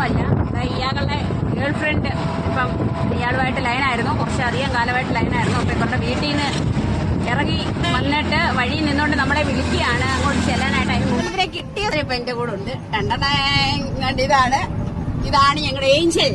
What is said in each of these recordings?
വേറൊന്നുമല്ല ദാ ഇയാളുടെ ഗേൾ ഫ്രണ്ട് ഇപ്പം ഇയാളുമായിട്ട് ലൈനായിരുന്നു കുറച്ചധികം കാലമായിട്ട് ലൈനായിരുന്നു അപ്പം ഇവരുടെ വീട്ടിൽ നിന്ന് ഇറങ്ങി വന്നിട്ട് വഴിയിൽ നിന്നുകൊണ്ട് നമ്മളെ വിളിക്കുകയാണ്. അങ്ങോട്ട് ചെല്ലാനായിട്ട് ഇവരെ കിട്ടിയത് ഇപ്പം എന്റെ കൂടെ ഉണ്ട്. രണ്ടെണ്ണം ഇതാണ്. ഇതാണ് ഞങ്ങളുടെ ഏഞ്ചൽ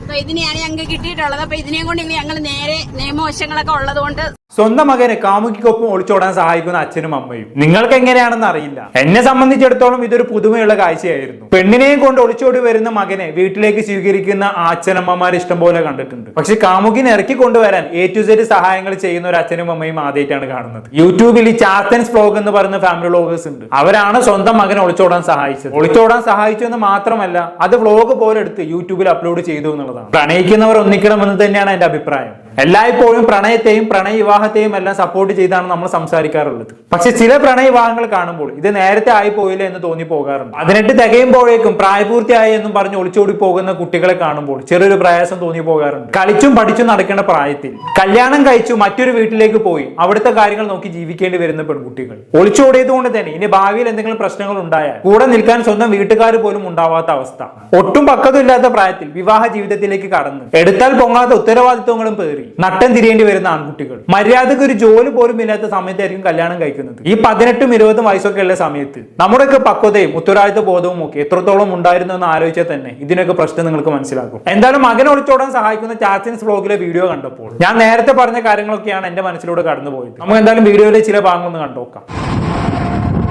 അപ്പൊ ഇതിനെയാണ് ഞങ്ങൾക്ക് കിട്ടിയിട്ടുള്ളത്. അപ്പൊ ഇതിനെയും കൊണ്ട് ഞങ്ങൾ നേരെ നിയമവശങ്ങളൊക്കെ ഉള്ളത് കൊണ്ട് സ്വന്തം മകനെ കാമുകിക്കൊപ്പം ഒളിച്ചോടാൻ സഹായിക്കുന്ന അച്ഛനും അമ്മയും. നിങ്ങൾക്ക് എങ്ങനെയാണെന്ന് അറിയില്ല. എന്നെ സംബന്ധിച്ചിടത്തോളം ഇതൊരു പുതുമയുള്ള കാഴ്ചയായിരുന്നു. പെണ്ണിനെയും കൊണ്ട് ഒളിച്ചോടി വരുന്ന മകനെ വീട്ടിലേക്ക് സ്വീകരിക്കുന്ന ആ അച്ഛനമ്മമാർ ഇഷ്ടം പോലെ കണ്ടിട്ടുണ്ട്. പക്ഷെ കാമുകിനെ ഇറക്കി കൊണ്ടുവരാൻ എ ടു സെഡ് സഹായങ്ങൾ ചെയ്യുന്ന ഒരു അച്ഛനും അമ്മയും ആദ്യമായിട്ടാണ് കാണുന്നത്. യൂട്യൂബിൽ ഈ ചാത്തൻസ് ബ്ലോഗ് എന്ന് പറയുന്ന ഫാമിലി വ്ലോഗേഴ്സ് ഉണ്ട്. അവരാണ് സ്വന്തം മകനെ ഒളിച്ചോടാൻ സഹായിച്ചത്. ഒളിച്ചോടാൻ സഹായിച്ചു എന്ന് മാത്രമല്ല അത് വ്ളോഗ് പോലെ എടുത്ത് യൂട്യൂബിൽ അപ്ലോഡ് ചെയ്തു എന്നുള്ളതാണ്. പ്രണയിക്കുന്നവർ ഒന്നിക്കണം എന്ന് തന്നെയാണ് എന്റെ അഭിപ്രായം. എല്ലായ്പ്പോഴും പ്രണയത്തെയും പ്രണയ വിവാഹത്തെയും എല്ലാം സപ്പോർട്ട് ചെയ്താണ് നമ്മൾ സംസാരിക്കാറുള്ളത്. പക്ഷെ ചില പ്രണയ വിവാഹങ്ങൾ കാണുമ്പോൾ ഇത് നേരത്തെ ആയി പോയില്ല എന്ന് തോന്നി പോകാറുണ്ട്. അതിനെട്ട് തികയുമ്പോഴേക്കും പ്രായപൂർത്തിയായി എന്നും പറഞ്ഞ് ഒളിച്ചോടി പോകുന്ന കുട്ടികളെ കാണുമ്പോൾ ചെറിയൊരു പ്രയാസം തോന്നി പോകാറുണ്ട്. കളിച്ചും പഠിച്ചും നടക്കേണ്ട പ്രായത്തിൽ കല്യാണം കഴിച്ചു മറ്റൊരു വീട്ടിലേക്ക് പോയി അവിടുത്തെ കാര്യങ്ങൾ നോക്കി ജീവിക്കേണ്ടി വരുന്ന പെൺകുട്ടികൾ. ഒളിച്ചോടിയത് കൊണ്ട് തന്നെ ഇനി ഭാവിയിൽ എന്തെങ്കിലും പ്രശ്നങ്ങൾ ഉണ്ടായാൽ കൂടെ നിൽക്കാൻ സ്വന്തം വീട്ടുകാർ പോലും ഉണ്ടാവാത്ത അവസ്ഥ. ഒട്ടും പക്വതയില്ലാത്ത പ്രായത്തിൽ വിവാഹ ജീവിതത്തിലേക്ക് കടന്ന് എടുത്താൽ പൊങ്ങാത്ത ഉത്തരവാദിത്വങ്ങളും പേറി. നട്ടം തിരിയേണ്ടി വരുന്ന ആൺകുട്ടികൾ. മര്യാദയ്ക്ക് ഒരു ജോലി പോലും ഇല്ലാത്ത സമയത്തായിരിക്കും കല്യാണം കഴിക്കുന്നത്. ഈ പതിനെട്ടും ഇരുപതും വയസ്സൊക്കെ ഉള്ള സമയത്ത് നമ്മുടെയൊക്കെ പക്വതയും ഉത്തരവാദിത്വ ബോധവും ഒക്കെ എത്രത്തോളം ഉണ്ടായിരുന്നു എന്ന് ആലോചിച്ചാൽ തന്നെ ഇതിനൊക്കെ പ്രശ്നം നിങ്ങൾക്ക് മനസ്സിലാക്കും എന്തായാലും മകൻ ഒളിച്ചോടാൻ സഹായിക്കുന്ന ചാത്തിൻസ് വ്ലോഗിലെ വീഡിയോ കണ്ടപ്പോൾ ഞാൻ നേരത്തെ പറഞ്ഞ കാര്യങ്ങളൊക്കെയാണ് എന്റെ മനസ്സിലൂടെ കടന്നു പോയത് നമുക്ക് എന്തായാലും വീഡിയോയിലെ ചില ഭാഗങ്ങളൊന്ന് കണ്ടോക്കാം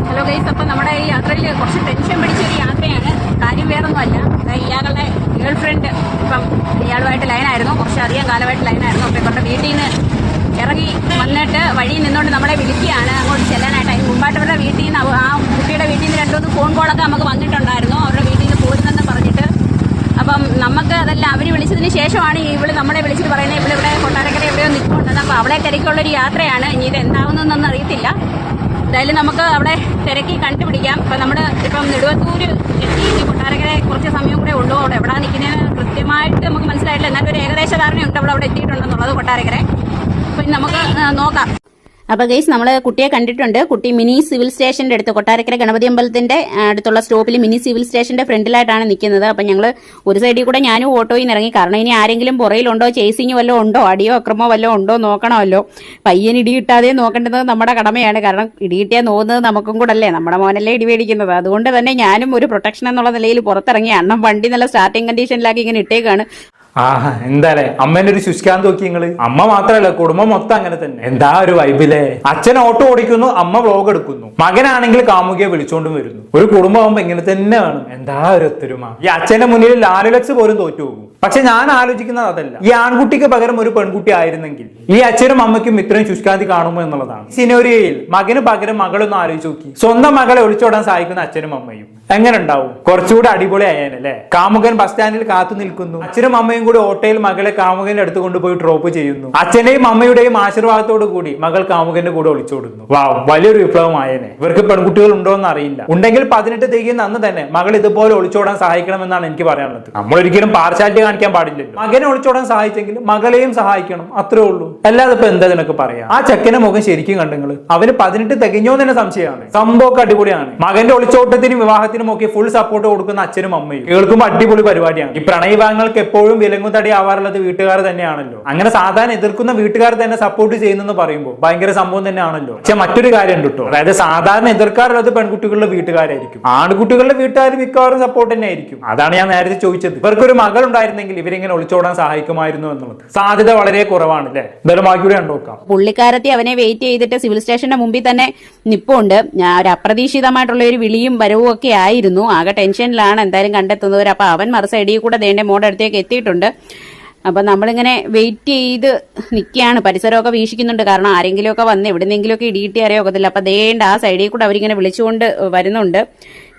ഹലോ ഗൈസ് അപ്പൊ നമ്മുടെ ഈ യാത്രയിൽ കുറച്ച് ടെൻഷൻ പിടിച്ച ഒരു യാത്രയാണ്. കാര്യം വേറൊന്നുമല്ല. ഇയാളുടെ ഗേൾ ഫ്രണ്ട് ഇപ്പം ഇയാളുമായിട്ട് ലൈനായിരുന്നു. കുറച്ച് അധികം കാലമായിട്ട് ലൈനായിരുന്നു. അപ്പൊ ഇവരുടെ വീട്ടിൽ നിന്ന് ഇറങ്ങി വന്നിട്ട് വഴിയിൽ നിന്നുകൊണ്ട് നമ്മളെ വിളിക്കുകയാണ്. അങ്ങോട്ട് ചെല്ലാനായിട്ട്. അതിന് മുമ്പായിട്ട് അവരുടെ വീട്ടിൽ നിന്ന് ആ കുട്ടിയുടെ വീട്ടിൽ നിന്ന് രണ്ടുമൂന്ന് ഫോൺ കോളൊക്കെ നമുക്ക് വന്നിട്ടുണ്ടായിരുന്നു. അവരുടെ വീട്ടിൽ നിന്ന് പോരുന്നെന്ന് പറഞ്ഞിട്ട്. അപ്പം നമുക്ക് അതല്ല അവർ വിളിച്ചതിന് ശേഷമാണ് ഇവൾ നമ്മളെ വിളിച്ചിട്ട് പറയുന്നത്. ഇവിടെ കൊട്ടാരക്കര എവിടെയോ നിൽക്കുന്നുണ്ടെന്ന് അപ്പോൾ അവളെ തിരക്കുള്ളൊരു യാത്രയാണ്. ഇനി ഇത് എന്താവുന്നതെന്നൊന്നും അറിയത്തില്ല. എന്തായാലും നമുക്ക് അവിടെ തിരക്കി കണ്ടുപിടിക്കാം. അപ്പം നമ്മുടെ ഇപ്പം നെടുവത്തൂര് എത്തി. കൊട്ടാരക്കര കുറച്ച് സമയം കൂടെ ഉള്ളൂ. അവിടെ എവിടെ നമുക്ക് മനസ്സിലായിട്ടില്ല. എന്നാലും ഒരു ഏകദേശ ധാരണയുണ്ട് അവിടെ അവിടെ എത്തിയിട്ടുണ്ടെന്നുള്ളത് കൊട്ടാരക്കരെ. അപ്പം നമുക്ക് നോക്കാം. അപ്പൊ ഗൈസ് നമ്മൾ കുട്ടിയെ കണ്ടിട്ടുണ്ട്. കുട്ടി മിനി സിവിൽ സ്റ്റേഷന്റെ അടുത്ത് കൊട്ടാരക്കര ഗണപതി അമ്പലത്തിന്റെ അടുത്തുള്ള സ്റ്റോപ്പിൽ മിനി സിവിൽ സ്റ്റേഷന്റെ ഫ്രണ്ടിലായിട്ടാണ് നിൽക്കുന്നത്. അപ്പൊ ഞങ്ങൾ ഒരു സൈഡിൽ കൂടെ ഞാനും ഓട്ടോയിൽ നിന്ന് ഇറങ്ങി. കാരണം ഇനി ആരെങ്കിലും പുറയിലുണ്ടോ ചേസിങ് വല്ലതും ഉണ്ടോ അടിയോ അക്രമോ വല്ലതും ഉണ്ടോ നോക്കണമല്ലോ. പയ്യൻ ഇടി കിട്ടാതെ നോക്കേണ്ടത് നമ്മുടെ കടമയാണ്. കാരണം ഇടി കിട്ടിയാൽ നോക്കുന്നത് നമുക്കും കൂടെ അല്ലേ നമ്മുടെ മോനല്ലേ ഇടി മേടിക്കുന്നത്. അതുകൊണ്ട് തന്നെ ഞാനും ഒരു പ്രൊട്ടക്ഷൻ എന്നുള്ള നിലയിൽ പുറത്തിറങ്ങി. അണ്ണം വണ്ടി നല്ല സ്റ്റാർട്ടിംഗ് കണ്ടീഷനിലാക്കി ഇങ്ങനെ ഇട്ടേക്കാണ്. ആഹാ എന്താലേ അമ്മേന്റെ ഒരു ശുഷ്കാന്ത് നോക്കി നിങ്ങൾ. അമ്മ മാത്രല്ല കുടുംബം മൊത്തം അങ്ങനെ തന്നെ. എന്താ ഒരു വൈബിലേ അച്ഛൻ ഓട്ടോ ഓടിക്കുന്നു അമ്മ വ്ലോഗ് എടുക്കുന്നു. മകനാണെങ്കിൽ കാമുകിയെ വിളിച്ചോണ്ടും വരുന്നു. ഒരു കുടുംബമാകുമ്പോ ഇങ്ങനെ തന്നെ വേണം. എന്താ ഒരു ഒത്തൊരുമ? ഈ അച്ഛന്റെ മുന്നിൽ ലാലുലക്സ് പോലും തോറ്റു പോകും. പക്ഷെ ഞാൻ ആലോചിക്കുന്നത് അതല്ല. ഈ ആൺകുട്ടിക്ക് പകരം ഒരു പെൺകുട്ടി ആയിരുന്നെങ്കിൽ ഈ അച്ഛനും അമ്മയ്ക്കും ഇത്രയും ശുഷ്കാന്തി കാണുമോ എന്നുള്ളതാണ്. സിനോരിയയിൽ മകന് പകരം മകളൊന്ന് ആലോചിച്ച് നോക്കി. സ്വന്തം മകളെ ഒളിച്ചോടാൻ സഹായിക്കുന്ന അച്ഛനും അമ്മയും. എങ്ങനെ ഉണ്ടാവും കുറച്ചുകൂടെ അടിപൊളി ആയേനല്ലേ കാമുകൻ ബസ് സ്റ്റാൻഡിൽ കാത്തു നിൽക്കുന്നു. അച്ഛനും അമ്മയും കൂടി ഓട്ടോയിൽ മകളെ കാമുകന്റെ അടുത്ത് കൊണ്ടുപോയി ഡ്രോപ്പ് ചെയ്യുന്നു. അച്ഛനെയും അമ്മയുടെയും ആശീർവാദത്തോടു കൂടി മകൾ കാമുകന്റെ കൂടെ ഒളിച്ചോടുന്നു. വാ വലിയൊരു വിപ്ലവം ആയനെ ഇവർക്ക് പെൺകുട്ടികൾ ഉണ്ടോ എന്ന് അറിയില്ല. ഉണ്ടെങ്കിൽ പതിനെട്ട് തികയുന്ന അന്ന് തന്നെ മകൾ ഇതുപോലെ ഒളിച്ചോടാൻ സഹായിക്കണമെന്നാണ് എനിക്ക് പറയാനുള്ളത്. നമ്മൾ ഒരിക്കലും പാർശാലിറ്റി കാണിക്കാൻ പാടില്ലല്ലോ. മകനെ ഒളിച്ചോടാൻ സഹായിച്ചെങ്കിൽ മകളെയും സഹായിക്കണം അത്രേ ഉള്ളൂ. അല്ലാതെ ഇപ്പൊ എന്താ നിനക്ക് പറയാം? ആ ചെക്കനെ മുഖം ശരിക്കും കണ്ടെങ്കിൽ അവന് പതിനെട്ട് തികഞ്ഞോ തന്നെ സംശയമാണ്. സംഭവമൊക്കെ അടിപൊളിയാണ്. മകന്റെ ഒളിച്ചോട്ടത്തിനും വിവാഹത്തിനും ഒക്കെ ഫുൾ സപ്പോർട്ട് കൊടുക്കുന്ന അച്ഛനും അമ്മയും. കേൾക്കുമ്പോൾ അടിപൊളി പരിപാടിയാണ്. ഈ പ്രണയവിവാഹങ്ങൾക്ക് എപ്പോഴും വിലങ്ങും തടി ആവാറുള്ളത് വീട്ടുകാർ തന്നെയാണല്ലോ. അങ്ങനെ സാധാരണ എതിർക്കുന്ന വീട്ടുകാർ തന്നെ സപ്പോർട്ട് ചെയ്യുന്നെന്ന് പറയുമ്പോൾ ഭയങ്കര സംഭവം തന്നെയാണല്ലോ. പക്ഷെ മറ്റൊരു കാര്യം ഉണ്ട് കേട്ടോ അതായത് സാധാരണ എതിർക്കാറുള്ളത് പെൺകുട്ടികളുടെ വീട്ടുകാരായിരിക്കും. ആൺകുട്ടികളുടെ വീട്ടുകാർ മിക്കവാറും സപ്പോർട്ട് തന്നെ ആയിരിക്കും അതാണ് ഞാൻ നേരത്തെ ചോദിച്ചത്. ഇവർക്കൊരു മകൾ ഉണ്ടായിരുന്നെങ്കിൽ ഇവരിങ്ങനെ ഒളിച്ചോടാൻ സഹായിക്കുമായിരുന്നു എന്നുള്ളത്. സാധ്യത വളരെ കുറവാണ് അല്ലേ എന്തായാലും ബാക്കി കൂടെ കണ്ടോക്കാം പുള്ളിക്കാരത്തി അവനെ വെയിറ്റ് ചെയ്തിട്ട് സിവിൽ സ്റ്റേഷന്റെ മുമ്പിൽ തന്നെ നിപ്പുണ്ട്. ഒരു അപ്രതീക്ഷിതമായിട്ടുള്ള ഒരു വിളിയും വരവും ഒക്കെ ആയിരുന്നു. ആകെ ടെൻഷനിലാണ് എന്തായാലും കണ്ടെത്തുന്നവർ അപ്പൊ അവൻ മറു കൂടെ ദേന്റെ മോടെ അടുത്തേക്ക് എത്തിയിട്ടുണ്ട്. അപ്പൊ നമ്മളിങ്ങനെ വെയിറ്റ് ചെയ്ത് നിൽക്കുകയാണ് പരിസരമൊക്കെ വീക്ഷിക്കുന്നുണ്ട്. കാരണം ആരെങ്കിലുമൊക്കെ വന്ന് എവിടെന്നെങ്കിലുമൊക്കെ ഇടിയിട്ട് അറിയാൻ ഒക്കത്തില്ല. അപ്പൊ ദേണ്ട ആ സൈഡിൽ കൂടെ അവരിങ്ങനെ വിളിച്ചുകൊണ്ട് വരുന്നുണ്ട്.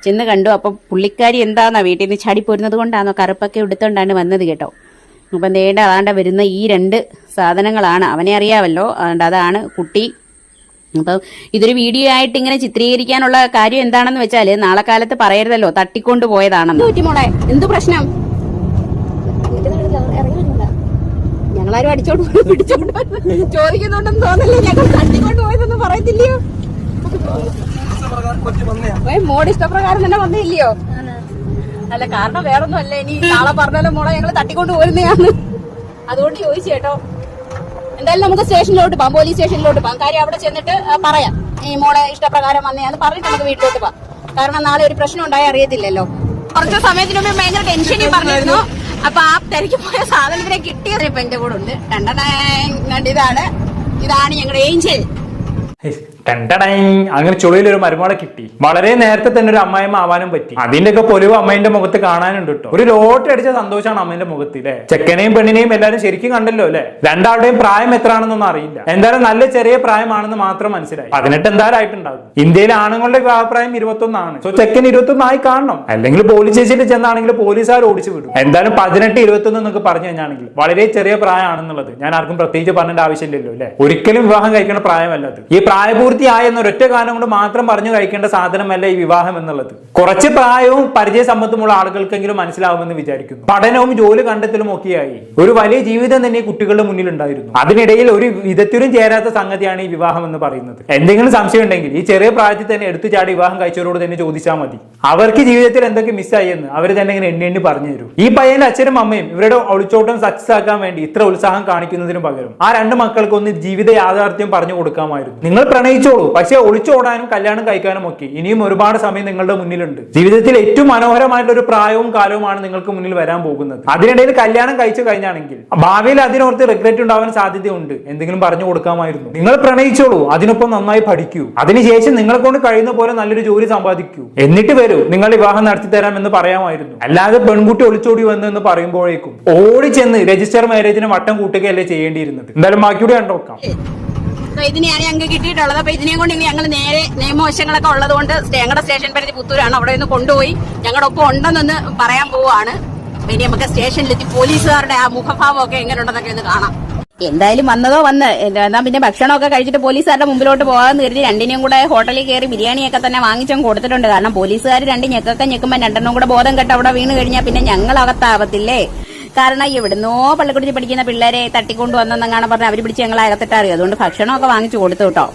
ചെന്ന് കണ്ടു. അപ്പം പുള്ളിക്കാരി എന്താണെന്നാ വീട്ടിൽ നിന്ന് ചാടി പോരുന്നത് കൊണ്ടാണോ കറുപ്പൊക്കെ എടുത്തോണ്ടാണ് വന്നത് കേട്ടോ. അപ്പം നേണ്ട അതാണ്ട വരുന്ന ഈ രണ്ട് സാധനങ്ങളാണ്. അവനെ അറിയാമല്ലോ അതുകൊണ്ട് അതാണ് കുട്ടി. അപ്പം ഇതൊരു വീഡിയോ ആയിട്ട് ഇങ്ങനെ ചിത്രീകരിക്കാനുള്ള കാര്യം എന്താണെന്ന് വെച്ചാൽ നാളെ കാലത്ത് പറയരുതല്ലോ. തട്ടിക്കൊണ്ട് പോയതാണെന്ന്. എന്ത് പ്രശ്നം? ഞങ്ങളാരും അടിച്ചോണ്ട് പിടിച്ചോണ്ട്. ചോദിക്കുന്നുണ്ടെന്ന് തോന്നല്ലേ ഞങ്ങൾ തട്ടിക്കൊണ്ട് പോയതെന്ന് പറയത്തില്ലയോ? മോഡ് ഇഷ്ടപ്രകാരം തന്നെ വന്നില്ലയോ? അല്ല കാരണം വേറൊന്നും അല്ല ഇനി നാളെ പറഞ്ഞാലും മോളെ ഞങ്ങൾ തട്ടിക്കൊണ്ട് പോരുന്നതാണ് അതുകൊണ്ട് ചോദിച്ചു കേട്ടോ. എന്തായാലും നമുക്ക് സ്റ്റേഷനിലോട്ട് പോകാം പോലീസ് സ്റ്റേഷനിലോട്ട് പോകാം കാര്യം അവിടെ ചെന്നിട്ട് പറയാം. ഈ മോളെ ഇഷ്ടപ്രകാരം വന്നേന്ന് പറഞ്ഞിട്ട് നമുക്ക് വീട്ടിലോട്ട് പോകാം കാരണം നാളെ ഒരു പ്രശ്നം ഉണ്ടായി അറിയത്തില്ലല്ലോ. കുറച്ച് സമയത്തിന് മുമ്പ് ഭയങ്കര ടെൻഷനും പറഞ്ഞിരുന്നു. അപ്പൊ ആ തിരക്ക് പോയ സാധനത്തിനെ കിട്ടിയത് ഇപ്പൊ എന്റെ കൂടെ ഉണ്ട്. രണ്ടെണ്ണം ഇതാണ് ഇതാണ് ഞങ്ങളുടെ ഏഞ്ചൽ ടെൻടടൈ. അങ്ങനെ ചുളിയിൽ ഒരു മരുമോളെ കിട്ടി. വളരെ നേരത്തെ തന്നെ ഒരു അമ്മായിമ്മ ആവാനും പറ്റി. അതിന്റെ ഒക്കെ പൊലിവ് അമ്മേന്റെ മുഖത്ത് കാണാനുണ്ട് കേട്ടോ ഒരു ലോട്ട് അടിച്ച സന്തോഷമാണ് അമ്മേന്റെ മുഖത്ത് അല്ലേ ചെക്കനെയും പെണ്ണിനെയും എല്ലാരും ശരിക്കും കണ്ടല്ലോ അല്ലെ രണ്ടാളുടെയും പ്രായം എത്രയാണെന്നൊന്നും അറിയില്ല. എന്തായാലും നല്ല ചെറിയ പ്രായമാണെന്ന് മാത്രം മനസ്സിലായി. പതിനെട്ട് എന്തായാലും ആയിട്ടുണ്ടാകും ഇന്ത്യയിലെ ആണുങ്ങളുടെ വിവാഹപ്രായം ഇരുപത്തൊന്നാണ്. സോ ചെക്കൻ ഇരുപത്തൊന്നായി കാണണം. അല്ലെങ്കിൽ പോലീസ് സ്റ്റേഷനിൽ ചെന്നാണെങ്കിൽ പോലീസുകാർ ഓടിച്ചു വിടും. എന്തായാലും പതിനെട്ട് ഇരുപത്തൊന്ന് എന്നൊക്കെ പറഞ്ഞു കഴിഞ്ഞാണെങ്കിൽ വളരെ ചെറിയ പ്രായമാണെന്നുള്ളത് ഞാൻ ആർക്കും പ്രത്യേകിച്ച് പറഞ്ഞേണ്ട ആവശ്യമില്ലല്ലോ അല്ലെ ഒരിക്കലും വിവാഹം കഴിക്കേണ്ട പ്രായമല്ല അത്. ഈ പ്രായപൂർത്തിയായ എന്നൊരൊറ്റ കാലം കൊണ്ട് മാത്രം പറഞ്ഞു കഴിക്കേണ്ട സാധനമല്ല ഈ വിവാഹം എന്നുള്ളത്. കുറച്ച് പ്രായവും പരിചയ സമ്പത്തുമുള്ള ആളുകൾക്കെങ്കിലും മനസ്സിലാവുമെന്ന് വിചാരിക്കുന്നു. പഠനവും ജോലി കണ്ടെത്തലും ഒക്കെയായി. ഒരു വലിയ ജീവിതം തന്നെ കുട്ടികളുടെ മുന്നിൽ ഉണ്ടായിരുന്നു അതിനിടയിൽ ഒരു വിധത്തിലും ചേരാത്ത സംഗതിയാണ് ഈ വിവാഹം എന്ന് പറയുന്നത്. എന്തെങ്കിലും സംശയം ഉണ്ടെങ്കിൽ ഈ ചെറിയ പ്രായത്തിൽ തന്നെ എടുത്തു ചാടി വിവാഹം കഴിച്ചവരോട് തന്നെ ചോദിച്ചാൽ മതി. അവർക്ക് ജീവിതത്തിൽ എന്തൊക്കെ മിസ്സായി എന്ന് അവർ തന്നെ ഇങ്ങനെ എണ്ണി എണ്ണി പറഞ്ഞു തരും. ഈ പയ്യന്റെ അച്ഛനും അമ്മയും ഇവരുടെ ഒളിച്ചോട്ടം സക്സസ് ആക്കാൻ വേണ്ടി ഇത്ര ഉത്സാഹം കാണിക്കുന്നതിന് പകരം ആ രണ്ട് മക്കൾക്കൊന്ന് ജീവിത യാഥാർത്ഥ്യം പറഞ്ഞു കൊടുക്കാമായിരുന്നു. നിങ്ങൾ പ്രണയിച്ചോളൂ പക്ഷേ ഒളിച്ചോടാനും കല്യാണം കഴിക്കാനും ഒക്കെ ഇനിയും ഒരുപാട് സമയം നിങ്ങളുടെ മുന്നിലുണ്ട്. ജീവിതത്തിൽ ഏറ്റവും മനോഹരമായിട്ടുള്ള ഒരു പ്രായവും കാലവുമാണ് നിങ്ങൾക്ക് മുന്നിൽ വരാൻ പോകുന്നത്. അതിനിടയിൽ കല്യാണം കഴിച്ചു കഴിഞ്ഞാണെങ്കിൽ ഭാവിയിൽ അതിനോർത്ത് റിഗ്രറ്റ് ഉണ്ടാവാൻ സാധ്യതയുണ്ട്. എന്തെങ്കിലും പറഞ്ഞു കൊടുക്കാമായിരുന്നു. നിങ്ങൾ പ്രണയിച്ചോളൂ. അതിനൊപ്പം നന്നായി പഠിക്കൂ. അതിനുശേഷം നിങ്ങളെ കൊണ്ട് കഴിയുന്ന പോലെ നല്ലൊരു ജോലി സമ്പാദിക്കൂ. എന്നിട്ട് വരൂ. നിങ്ങൾ വിവാഹം നടത്തി തരാം എന്ന് പറയാമായിരുന്നു. അല്ലാതെ പെൺകുട്ടി ഒളിച്ചോടി വന്നു എന്ന് പറയുമ്പോഴേക്കും ഓടി ചെന്ന് രജിസ്റ്റർ മാരേജിന് വട്ടം കൂട്ടുകയല്ലേ ചെയ്യേണ്ടിയിരുന്നത്. എന്തായാലും ബാക്കിയൂടെ കണ്ടോക്കാം അപ്പൊ ഇതിനെയാണ് ഞങ്ങൾക്ക് കിട്ടിയിട്ടുള്ളത്? അപ്പൊ ഇതിനെയും കൊണ്ട് ഞങ്ങൾ നേരെ നിയമവശങ്ങളൊക്കെ ഉള്ളത് കൊണ്ട് ഞങ്ങളുടെ സ്റ്റേഷൻ പരിധി പുത്തൂരാണ്. അവിടെ നിന്ന് കൊണ്ടുപോയി ഞങ്ങളുടെ ഒപ്പം ഉണ്ടെന്നൊന്ന് പറയാൻ പോവാണ്. ഇനി നമുക്ക് സ്റ്റേഷനിലെത്തി പോലീസുകാരുടെ ആ മുഖഭാവം ഒക്കെ എങ്ങനെ ഉണ്ടെന്നൊക്കെ ഒന്ന് കാണാം. എന്തായാലും വന്നതോ വന്ന് എന്നാ പിന്നെ ഭക്ഷണമൊക്കെ കഴിച്ചിട്ട് പോലീസുകാരുടെ മുമ്പിലോട്ട് പോകാമെന്ന് കരുതി രണ്ടിനെയും കൂടെ ഹോട്ടലിൽ കയറി ബിരിയാണിയൊക്കെ തന്നെ വാങ്ങിച്ചും കൊടുത്തിട്ടുണ്ട്. കാരണം പോലീസുകാർ രണ്ട് ഞെക്കൊക്കെ ഞെക്കുമ്പോൾ രണ്ടെണ്ണം കൂടെ ബോധം കെട്ട് അവിടെ വീണ് കഴിഞ്ഞാൽ പിന്നെ ഞങ്ങൾ അകത്താവത്തില്ലേ കാരണം എവിടുന്നോ പള്ളിക്കുടിച്ച് പഠിക്കുന്ന പിള്ളേരെ തട്ടിക്കൊണ്ട് വന്നെന്നങ്ങാണ് പറഞ്ഞ് അവർ പിടിച്ച് ഞങ്ങൾ അകത്തിട്ടറിയും? അതുകൊണ്ട് ഭക്ഷണമൊക്കെ വാങ്ങിച്ചു കൊടുത്തു കേട്ടോ.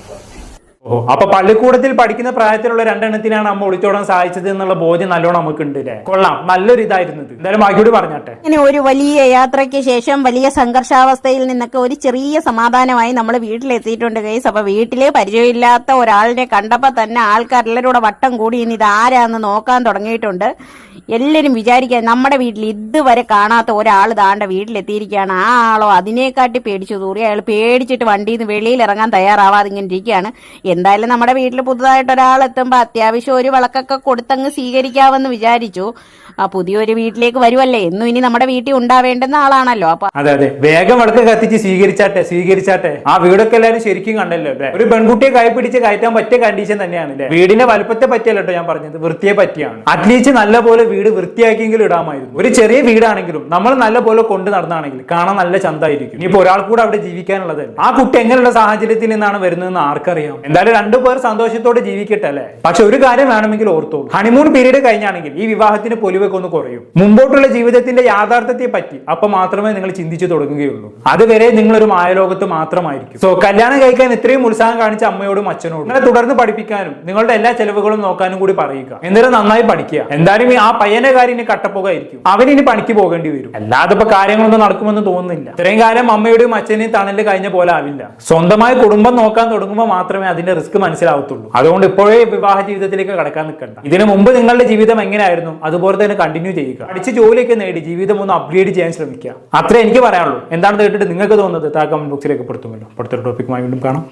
ഓ അപ്പൊ പള്ളിക്കൂടത്തിൽ പഠിക്കുന്ന പ്രായത്തിലുള്ള രണ്ടെണ്ണത്തിനാണ് അമ്മ ഒളിച്ചോടാൻ സാധിച്ചത് എന്നുള്ള ബോധ്യം നല്ലോണം നമുക്കുണ്ട് അല്ലേ കൊള്ളാം. നല്ലൊരു ഇതായിരുന്നു എന്തായാലും ബാക്കിയോട് പറഞ്ഞാട്ടെ. ഇങ്ങനെ ഒരു വലിയ യാത്രയ്ക്ക് ശേഷം വലിയ സംഘർഷാവസ്ഥയിൽ നിന്നൊക്കെ ഒരു ചെറിയ സമാധാനമായി നമ്മൾ വീട്ടിലെത്തിയിട്ടുണ്ട് ഗൈസ്. അപ്പൊ വീട്ടിൽ പരിചയമില്ലാത്ത ഒരാളിനെ കണ്ടപ്പോ തന്നെ ആൾക്കാരെല്ലാവരും കൂടെ വട്ടം കൂടി ഇനി ഇത് ആരാന്ന് നോക്കാൻ തുടങ്ങിയിട്ടുണ്ട്. എല്ലാരും വിചാരിക്കുക നമ്മുടെ വീട്ടിൽ ഇതുവരെ കാണാത്ത ഒരാൾ താണ്ട വീട്ടിലെത്തിയിരിക്കുകയാണ്. ആ ആളോ അതിനെക്കാട്ടി പേടിച്ചു തൂറി അയാൾ പേടിച്ചിട്ട് വണ്ടിയിൽ നിന്ന് വെളിയിൽ ഇറങ്ങാൻ തയ്യാറാവാതെ ഇങ്ങനെ ഇരിക്കുകയാണ്. എന്തായാലും നമ്മുടെ വീട്ടിൽ പുതുതായിട്ട് ഒരാൾ എത്തുമ്പോൾ അത്യാവശ്യം ഒരു വിളക്കൊക്കെ കൊടുത്തങ്ങ് സ്വീകരിക്കാമെന്ന് വിചാരിച്ചു. ആ പുതിയൊരു വീട്ടിലേക്ക് വരുമല്ലേ എന്നും ഇനി നമ്മുടെ വീട്ടിൽ ഉണ്ടാവേണ്ടുന്ന ആളാണല്ലോ. അപ്പൊ അതെ അതെ. വേഗം വിളക്ക് കത്തിച്ച് സ്വീകരിച്ചാട്ടെ സ്വീകരിച്ചാട്ടെ. ആ വീടൊക്കെ എല്ലാവരും ശരിക്കും കണ്ടല്ലോ അല്ലേ? ഒരു പെൺകുട്ടിയെ കൈ പിടിച്ച് കയറ്റാൻ പറ്റിയ കണ്ടീഷൻ തന്നെയാണ് അല്ലേ? വീടിന്റെ വലുപ്പത്തെ പറ്റിയല്ലോ ഞാൻ പറഞ്ഞത്. വൃത്തിയെ പറ്റിയാണ്. അറ്റ്ലീസ്റ്റ് നല്ല പോലെ വീട് വൃത്തിയാക്കിയെങ്കിലും ഇടാമായിരുന്നു. ഒരു ചെറിയ വീടാണെങ്കിലും നമ്മൾ നല്ല പോലെ കൊണ്ട് നടന്നാണെങ്കിൽ കാണാൻ നല്ല ചന്തായിരിക്കും ഇനിയിപ്പോ ഒരാൾ കൂടെ അവിടെ ജീവിക്കാനുള്ളതല്ല? ആ കുട്ടി എങ്ങനെയുള്ള സാഹചര്യത്തിൽ നിന്നാണ് വരുന്നതെന്ന് ആർക്കറിയാം? എന്തായാലും രണ്ടുപേർ സന്തോഷത്തോടെ ജീവിക്കട്ടെ അല്ലേ? പക്ഷെ ഒരു കാര്യം വേണമെങ്കിൽ ഓർത്തോളൂ. ഹണിമൂൺ പീരീഡ് കഴിഞ്ഞാണെങ്കിൽ ഈ വിവാഹത്തിന് പൊലിവൊക്കെ ഒന്ന് കുറയും. മുമ്പോട്ടുള്ള ജീവിതത്തിന്റെ യാഥാർത്ഥ്യത്തെ പറ്റി അപ്പൊ മാത്രമേ നിങ്ങൾ ചിന്തിച്ചു തുടങ്ങുകയുള്ളൂ. അതുവരെ നിങ്ങൾ ഒരു മായലോകത്ത് മാത്രമായിരിക്കും. സോ കല്യാണം കഴിക്കാൻ ഇത്രയും ഉത്സാഹം കാണിച്ച അമ്മയോടും അച്ഛനോടും നിങ്ങളെ തുടർന്ന് പഠിപ്പിക്കാനും നിങ്ങളുടെ എല്ലാ ചെലവുകളും നോക്കാനും കൂടി പറയുക. എന്നിട്ട് നന്നായി പഠിക്കുക. എന്തായാലും ആ പയ്യന്റെ കാര്യം ഇനി കട്ടപ്പുകയായിരിക്കും. അവൻ ഇനി പണിക്ക് പോകേണ്ടി വരും. അല്ലാതെ ഇപ്പൊ കാര്യങ്ങളൊന്നും നടക്കുമെന്ന് തോന്നുന്നില്ല. ഇത്രയും കാലം അമ്മയുടെയും അച്ഛനെയും തണൽ കഴിഞ്ഞ പോലെ ആവില്ല. സ്വന്തമായി കുടുംബം നോക്കാൻ തുടങ്ങുമ്പോൾ മാത്രമേ അതിന്റെ റിസ്ക് മനസ്സിലാവത്തുള്ളൂ. അതുകൊണ്ട് ഇപ്പോഴേ വിവാഹ ജീവിതത്തിലേക്ക് കടക്കാൻ നിൽക്കണ്ട. ഇതിനു മുമ്പ് നിങ്ങളുടെ ജീവിതം എങ്ങനെയായിരുന്നു? അതുപോലെ തന്നെ കണ്ടിന്യൂ ചെയ്യുക പഠിച്ച് ജോലിയൊക്കെ നേടി ജീവിതം ഒന്ന് അപ്ഗ്രേഡ് ചെയ്യാൻ ശ്രമിക്കുക. അത്രേ എനിക്ക് പറയാനുള്ളൂ. എന്താണ് കേട്ടിട്ട് നിങ്ങൾക്ക് തോന്നുന്നത്? താ കമന്റ് ബോക്സിലേക്ക് പെടുത്തുമല്ലോ അടുത്തൊരു ടോപ്പിക്കുമായി വീണ്ടും കാണാം.